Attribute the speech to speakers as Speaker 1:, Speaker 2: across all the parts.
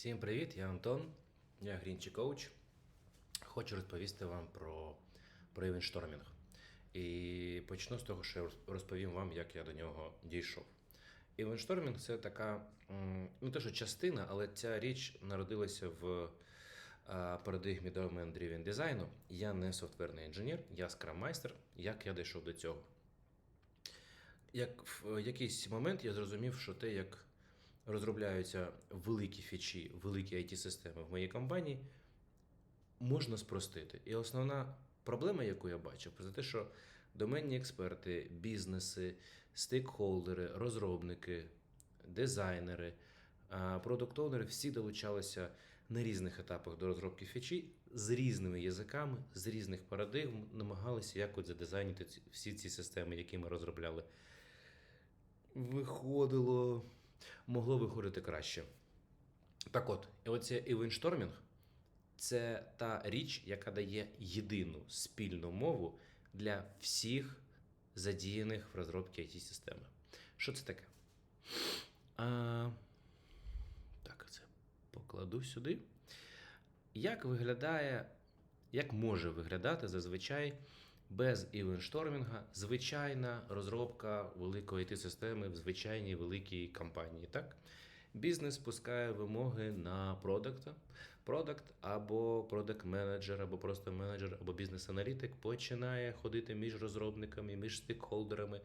Speaker 1: Всім привіт, я Антон, я Грінчі коуч. Хочу розповісти вам про, про івенштормінг. І почну з того, що розповім вам, як я до нього дійшов. Івенштормінг це така, ну те, що частина, але ця річ народилася в парадигмі Domain Driven дизайну. Я не софтверний інженер, я скрам-майстер. Як я дійшов до цього? Як в якийсь момент я зрозумів, що те, як розробляються великі фічі, великі IT-системи в моїй компанії, можна спростити. І основна проблема, яку я бачив, це те, що доменні експерти, бізнеси, стейкхолдери, розробники, дизайнери, продукт-оунери всі долучалися на різних етапах до розробки фічі з різними язиками, з різних парадигм, намагалися якось задизайнити всі ці системи, які ми розробляли. Виходило, могло виходити краще. Так от, і оце івенштормінг це та річ, яка дає єдину спільну мову для всіх задіяних в розробці it системи Що це таке? А, так, це покладу сюди. Як виглядає, як може виглядати зазвичай без івенштормінга звичайна розробка великої it системи в звичайній великій компанії, так? Бізнес пускає вимоги на продакта. Продакт або продакт менеджер, або просто менеджер, або бізнес-аналітик починає ходити між розробниками, між стейкхолдерами,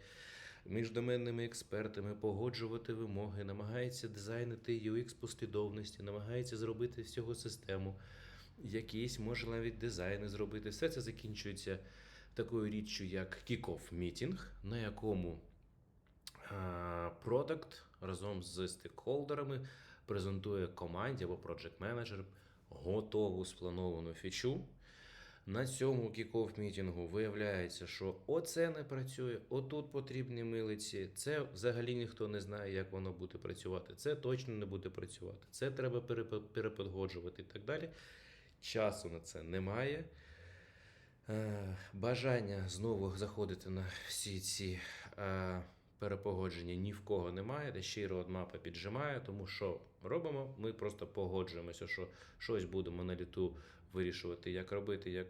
Speaker 1: між доменними експертами, погоджувати вимоги, намагається дизайнити UX послідовності, намагається зробити всього систему, якісь може навіть дизайни зробити. Все це закінчується такою річчю, як kick-off мітінг, на якому продакт разом з стейкхолдерами презентує команді або project менеджер готову сплановану фічу. На цьому кіков мітінгу виявляється, що оце не працює, отут потрібні милиці, це взагалі ніхто не знає, як воно буде працювати. Це точно не буде працювати. Це треба переподгоджувати і так далі. Часу на це немає. Е, Бажання знову заходити на всі ці е, перепогодження ні в кого немає, де ще й родмапа піджимає, тому що робимо, ми просто погоджуємося, що щось будемо на літу вирішувати, як робити, як,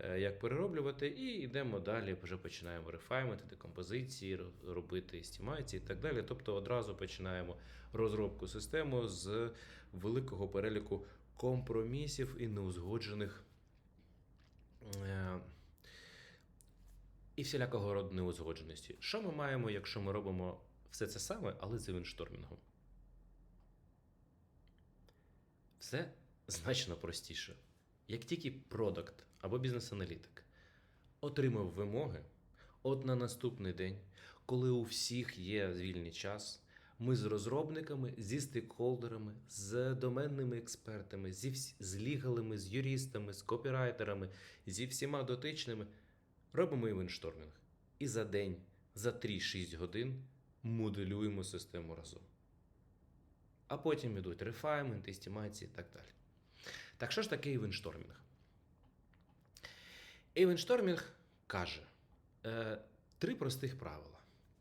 Speaker 1: е, як перероблювати, і йдемо далі, вже починаємо рефаймити, декомпозиції, робити естімації і так далі. Тобто одразу починаємо розробку системи з великого переліку компромісів і неузгоджених і всілякого роду неузгодженості. Що ми маємо, якщо ми робимо все це саме, але з івенштормінгом? Все значно простіше. Як тільки продакт або бізнес-аналітик отримав вимоги, от на наступний день, коли у всіх є вільний час, ми з розробниками, зі стейкхолдерами, з доменними експертами, зі вс... з лігалами, з юристами, з копірайтерами, зі всіма дотичними робимо івенштормінг. І за день, за 3-6 годин моделюємо систему разом. А потім йдуть рефаймент, естімації і так далі. Так що ж таке івенштормінг? Івенштормінг каже е, три простих правила.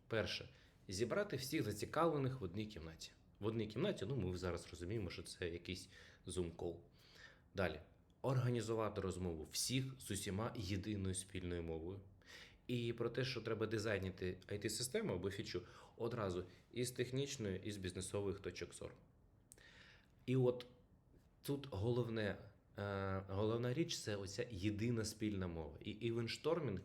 Speaker 1: Перше зібрати всіх зацікавлених в одній кімнаті. В одній кімнаті, ну ми зараз розуміємо, що це якийсь зум-кол. Далі організувати розмову всіх з усіма єдиною спільною мовою. І про те, що треба дизайнити IT-систему або фічу одразу із технічної, і з бізнесових точок зору. І от тут головне, головна річ це оця єдина спільна мова. І івенштормінг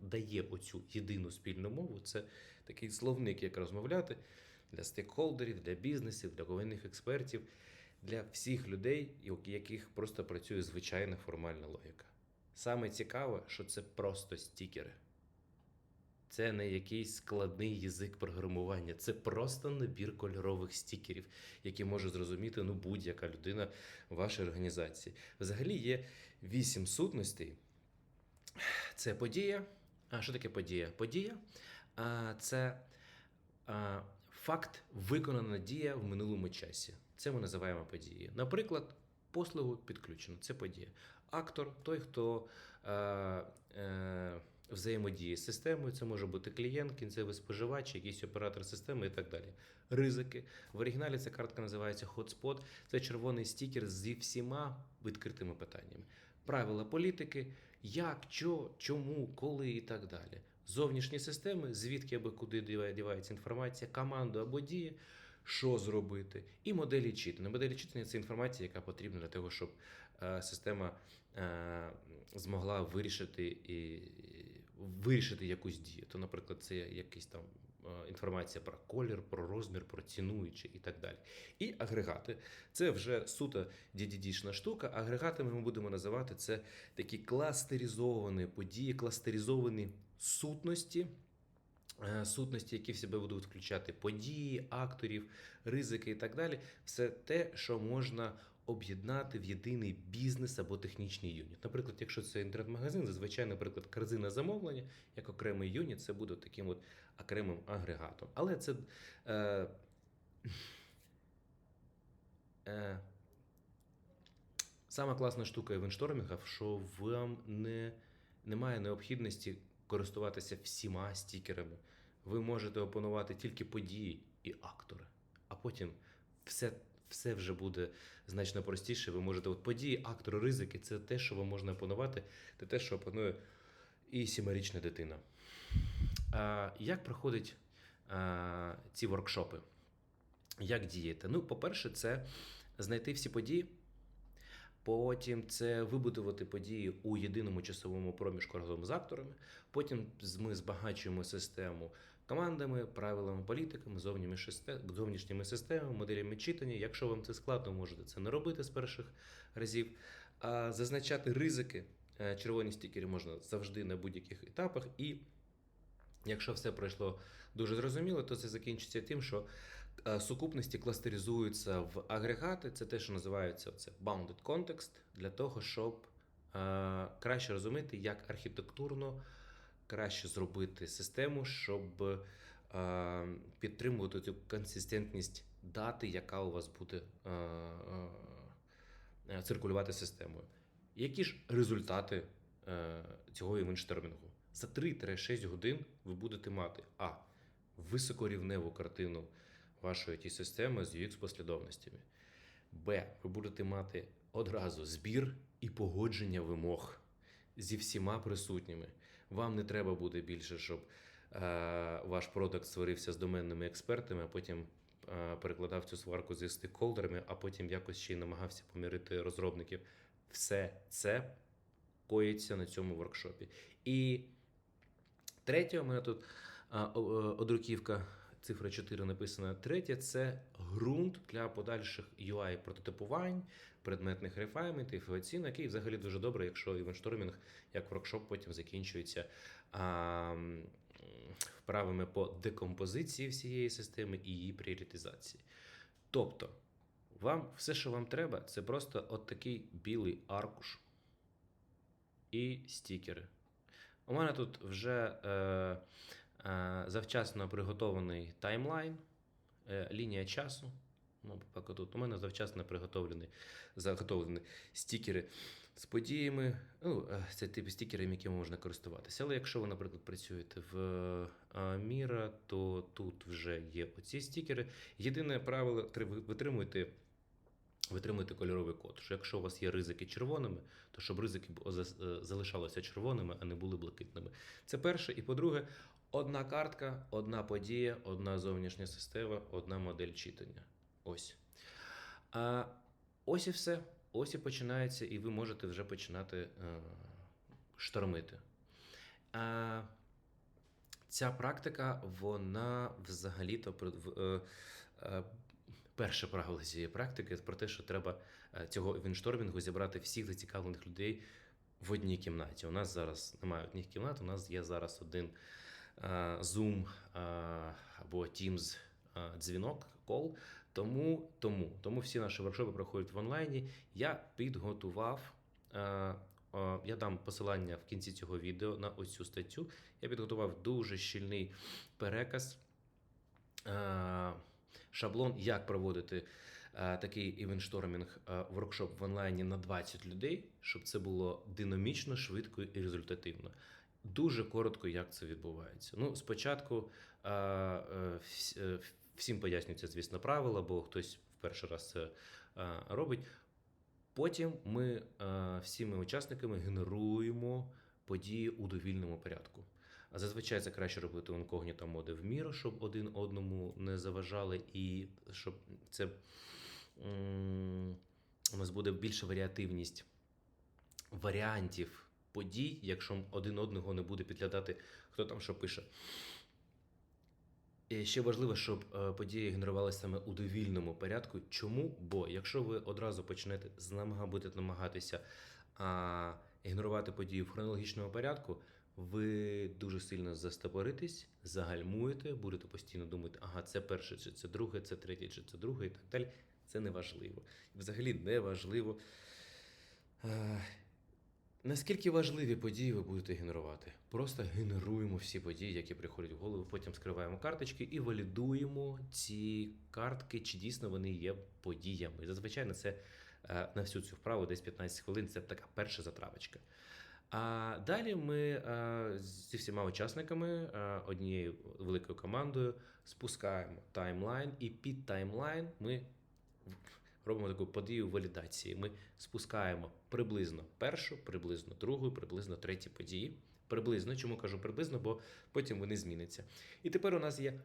Speaker 1: дає оцю єдину спільну мову. Це такий словник, як розмовляти для стейкхолдерів, для бізнесів, для головних експертів, для всіх людей, у яких просто працює звичайна формальна логіка. Саме цікаве, що це просто стікери. Це не якийсь складний язик програмування, це просто набір кольорових стікерів, які може зрозуміти ну, будь-яка людина в вашій організації. Взагалі є вісім сутностей. Це подія. А що таке подія? Подія а, це а, факт виконана дія в минулому часі. Це ми називаємо подією. Наприклад, послугу підключено. Це подія. Актор той, хто е, е, взаємодії з системою. Це може бути клієнт, кінцевий споживач, якийсь оператор системи і так далі. Ризики. В оригіналі ця картка називається Hotspot. Це червоний стікер зі всіма відкритими питаннями. Правила політики, як, що, чому, коли і так далі. Зовнішні системи, звідки або куди діває- дівається інформація, команду або дії, що зробити, і моделі читання. Моделі читання це інформація, яка потрібна для того, щоб е, система е, змогла вирішити і вирішити якусь дію. То, наприклад, це якийсь там е, інформація про колір, про розмір, про цінуючі і так далі. І агрегати це вже суто DDD-шна штука. Агрегатами ми будемо називати це такі кластеризовані події, кластеризовані сутності. е, Сутності, які в себе будуть включати події, акторів, ризики і так далі, все те, що можна об'єднати в єдиний бізнес або технічний юніт. Наприклад, якщо це інтернет-магазин, зазвичай, наприклад, корзина замовлення як окремий юніт, це буде таким от окремим агрегатом. Але це е, е, сама класна штука в що вам не, немає необхідності користуватися всіма стікерами. Ви можете опанувати тільки події і актори, а потім все, все вже буде значно простіше. Ви можете от події, актори, ризики це те, що вам можна опанувати, це те, що опанує і сімирічна дитина. А, як проходять а, ці воркшопи? Як діяти? Ну, по-перше, це знайти всі події. Потім це вибудувати події у єдиному часовому проміжку разом з акторами. Потім ми збагачуємо систему командами, правилами, політиками, зовнішніми систе- зовнішніми системами, моделями читання. Якщо вам це складно, можете це не робити з перших разів. А зазначати ризики. Е, Червоні стікери можна завжди на будь-яких етапах. І якщо все пройшло дуже зрозуміло, то це закінчиться тим, що е, сукупності кластеризуються в агрегати. Це те, що називається це bounded context, для того, щоб е, краще розуміти, як архітектурно краще зробити систему, щоб е, підтримувати цю консистентність дати, яка у вас буде е, е, циркулювати системою. Які ж результати цього івенштермінгу? За 3-6 годин ви будете мати а. Високорівневу картину вашої it системи з UX послідовностями. Б. Ви будете мати одразу збір і погодження вимог зі всіма присутніми. Вам не треба буде більше, щоб е, ваш продакт сварився з доменними експертами, а потім е, перекладав цю сварку зі стейкхолдерами, а потім якось ще й намагався помірити розробників. Все це коїться на цьому воркшопі. І третє, у мене тут о- одруківка, цифра 4 написана. Третє це ґрунт для подальших UI прототипувань, предметних рефайментів і оцінок. І взагалі дуже добре, якщо івенштормінг як воркшоп потім закінчується а, вправами по декомпозиції всієї системи і її пріоритизації. Тобто, вам все, що вам треба, це просто от такий білий аркуш і стікери. У мене тут вже е, завчасно приготований таймлайн, е, лінія часу. Ну, поки тут у мене завчасно приготовлені, заготовлені стікери з подіями. Ну, е, це типи стікерів, якими можна користуватися. Але якщо ви, наприклад, працюєте в е, Міра, то тут вже є оці стікери. Єдине правило три- витримуйте. Витримуйте кольоровий код. Що якщо у вас є ризики червоними, то щоб ризики е, залишалися червоними, а не були блакитними. Це перше. І по-друге, одна картка, одна подія, одна зовнішня система, одна модель читання. Ось. А, ось і все. Ось і починається, і ви можете вже починати е, штормити. А, ця практика, вона взагалі-то е, перше правило цієї практики про те, що треба е, цього івенштормінгу зібрати всіх зацікавлених людей в одній кімнаті. У нас зараз немає одних кімнат, у нас є зараз один е, Zoom е, або Teams дзвінок, кол. Тому, тому, тому всі наші воркшопи проходять в онлайні. Я підготував. Я дам посилання в кінці цього відео на ось цю статтю. Я підготував дуже щільний переказ, шаблон, як проводити е, такий івенштормінг е, воркшоп в онлайні на 20 людей, щоб це було динамічно, швидко і результативно. Дуже коротко, як це відбувається. Ну, спочатку е, вс- всім пояснюється, звісно, правила, бо хтось в перший раз це робить. Потім ми всіми учасниками генеруємо події у довільному порядку. А зазвичай це краще робити інкогніто моди в міру, щоб один одному не заважали, і щоб це у нас буде більша варіативність варіантів подій, якщо один одного не буде підглядати, хто там що пише. І ще важливо, щоб е, події генерувалися саме у довільному порядку. Чому? Бо якщо ви одразу почнете будете намагатися а, генерувати події в хронологічному порядку, ви дуже сильно застопоритесь, загальмуєте, будете постійно думати, ага, це перше, чи це друге, це третє, чи це друге, і так далі. Це не важливо. Взагалі не важливо. Е, Наскільки важливі події ви будете генерувати? Просто генеруємо всі події, які приходять в голову, потім скриваємо карточки і валідуємо ці картки, чи дійсно вони є подіями. Зазвичай на це е, на всю цю вправу десь 15 хвилин. Це така перша затравочка. А далі ми е, зі всіма учасниками е, однією великою командою спускаємо таймлайн, і під таймлайн ми робимо таку подію валідації. Ми спускаємо приблизно першу, приблизно другу, приблизно третю події. Приблизно, чому кажу приблизно, бо потім вони зміняться. І тепер у нас є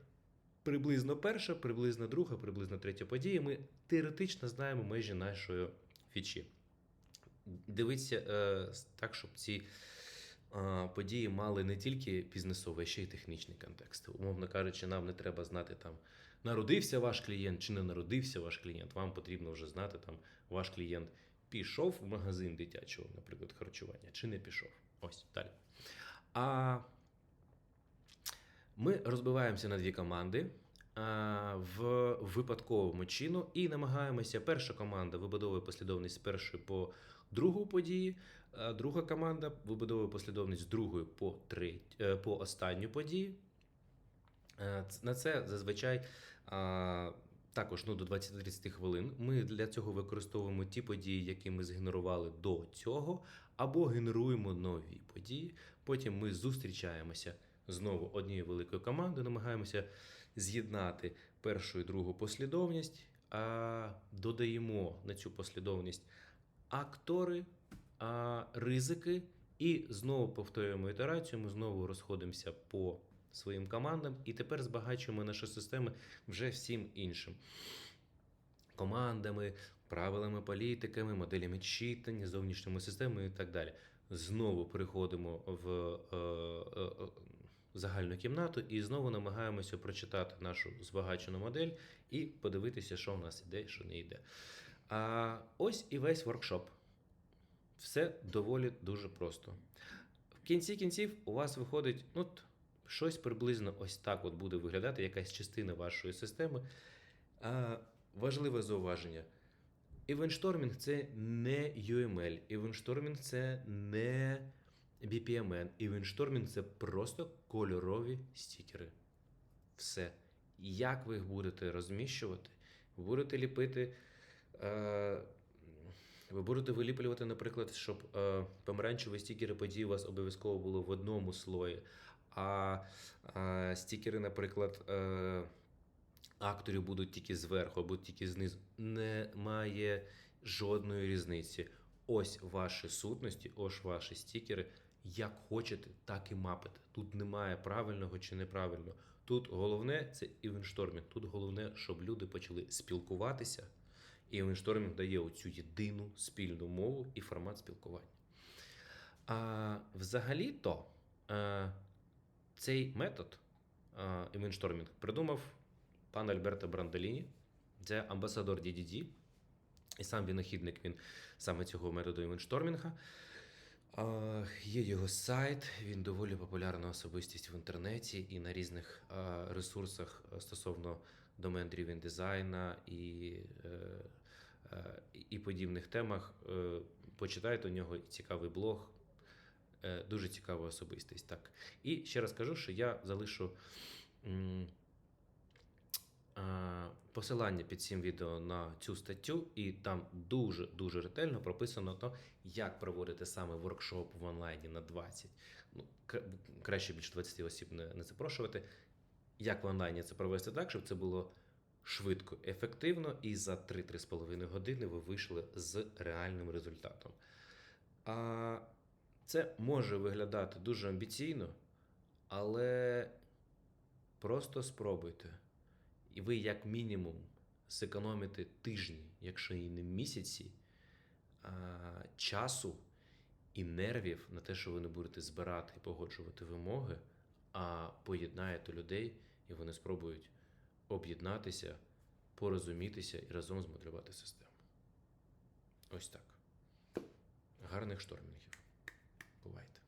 Speaker 1: приблизно перша, приблизно друга, приблизно третя подія. Ми теоретично знаємо межі нашої фічі. Дивіться е, так, щоб ці е, події мали не тільки бізнесовий, а ще й технічний контекст. Умовно кажучи, нам не треба знати там. Народився ваш клієнт чи не народився ваш клієнт, вам потрібно вже знати, там ваш клієнт пішов в магазин дитячого, наприклад, харчування, чи не пішов. Ось далі. А ми розбиваємося на дві команди в випадковому чину і намагаємося. Перша команда вибудовує послідовність з першої по другу події, друга команда вибудовує послідовність з другої по, е, по останню подію. Е, На це зазвичай також ну, до 20-30 хвилин. Ми для цього використовуємо ті події, які ми згенерували до цього, або генеруємо нові події. Потім ми зустрічаємося знову однією великою командою, намагаємося з'єднати першу і другу послідовність, а додаємо на цю послідовність актори, а, ризики, і знову повторюємо ітерацію. Ми знову розходимося по своїм командам, і тепер збагачуємо наші системи вже всім іншим. Командами, правилами, політиками, моделями читання, зовнішніми системами і так далі. Знову переходимо в е, е, е, загальну кімнату і знову намагаємося прочитати нашу збагачену модель і подивитися, що в нас іде, що не йде. А ось і весь воркшоп. Все доволі дуже просто. В кінці кінців у вас виходить ну, щось приблизно ось так от буде виглядати, якась частина вашої системи. А, важливе зауваження. Івенштормінг це не UML, івенштормінг це не BPMN, івенштормінг це просто кольорові стікери. Все. Як ви їх будете розміщувати? Будете ліпити. Е, ви будете виліплювати, наприклад, щоб е, помаранчеві стікери подій у вас обов'язково були в одному слої, а е, стікери, наприклад, е, акторів будуть тільки зверху або тільки знизу. Немає жодної різниці. Ось ваші сутності, ось ваші стікери. Як хочете, так і мапите. Тут немає правильного чи неправильного. Тут головне це івенштормінг. Тут головне, щоб люди почали спілкуватися. І Івенштормінг дає оцю єдину спільну мову і формат спілкування. А взагалі-то е, цей метод е, івенштормінг придумав пан Альберто Брандоліні, це амбасадор DDD, і сам винахідник він саме цього методу івенштормінга. А, Є його сайт, він доволі популярна особистість в інтернеті і на різних а, ресурсах стосовно домен driven дизайна і, е, е, і подібних темах. Е, Почитайте у нього цікавий блог, е, дуже цікава особистість. Так. І ще раз кажу, що я залишу посилання під цим відео на цю статтю, і там дуже дуже ретельно прописано то, як проводити саме воркшоп в онлайні на 20. Ну, краще більше 20 осіб не, не запрошувати. Як в онлайні це провести так, щоб це було швидко, ефективно, і за 3-3,5 години ви вийшли з реальним результатом. А це може виглядати дуже амбіційно, але просто спробуйте. І ви, як мінімум, зекономите тижні, якщо і не місяці, часу і нервів на те, що ви не будете збирати і погоджувати вимоги, а поєднаєте людей, і вони спробують об'єднатися, порозумітися і разом змоделювати систему. Ось так. Гарних штормінгів. Бувайте.